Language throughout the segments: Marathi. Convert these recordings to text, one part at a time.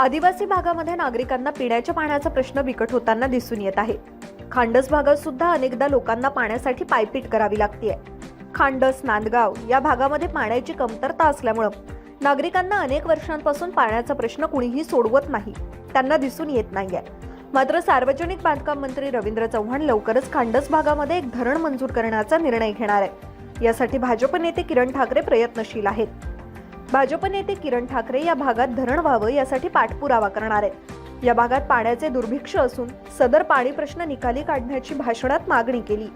आदिवासी भागामध्ये नागरिकांना पिण्याच्या पाण्याचा प्रश्न बिकट होताना दिसून येत आहे. खांडस भागात सुद्धा अनेकदा लोकांना पाण्यासाठी पायपीट करावी लागते खांडस नांदगाव या भागामध्ये पाण्याची कमतरता असल्यामुळं नागरिकांना अनेक वर्षांपासून पाण्याचा प्रश्न कुणीही सोडवत नाही त्यांना दिसून येत नाहीये. मात्र सार्वजनिक बांधकाम मंत्री रवींद्र चव्हाण लवकरच खांडस भागामध्ये एक धरण मंजूर करण्याचा निर्णय घेणार आहे. यासाठी भाजप नेते किरण ठाकरे प्रयत्नशील आहेत. भाजप नेते किरण ठाकरे या भागात धरण व्हावं यासाठी पाठपुरावा करणार आहेत. या भागात पाण्याचे दुर्भिक्ष असून सदर पाणी प्रश्न निकाली काढण्याची भाषणात मागणी केली.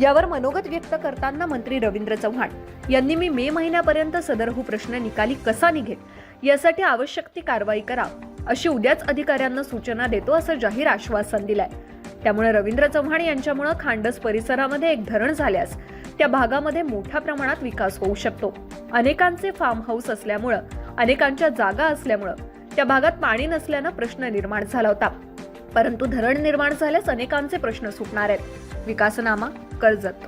यावर मनोगत व्यक्त करताना मंत्री रवींद्र चव्हाण यांनी मी मे महिन्यापर्यंत सदर हू प्रश्न निकाली कसा निघेल यासाठी आवश्यक ती कारवाई करा अशी उद्याच अधिकाऱ्यांना सूचना देतो असं जाहीर आश्वासन दिलंय. त्यामुळे रवींद्र चव्हाण यांच्यामुळे खांडस परिसरामध्ये एक धरण झाल्यास त्या भागामध्ये मोठ्या प्रमाणात विकास होऊ शकतो. अनेकांचे फार्म हाऊस असल्यामुळं अनेकांच्या जागा असल्यामुळं त्या भागात पाणी नसल्यानं प्रश्न निर्माण झाला होता. परंतु धरण निर्माण झाल्यास अनेकांचे प्रश्न सुटणार आहेत. विकासनामा कर्जत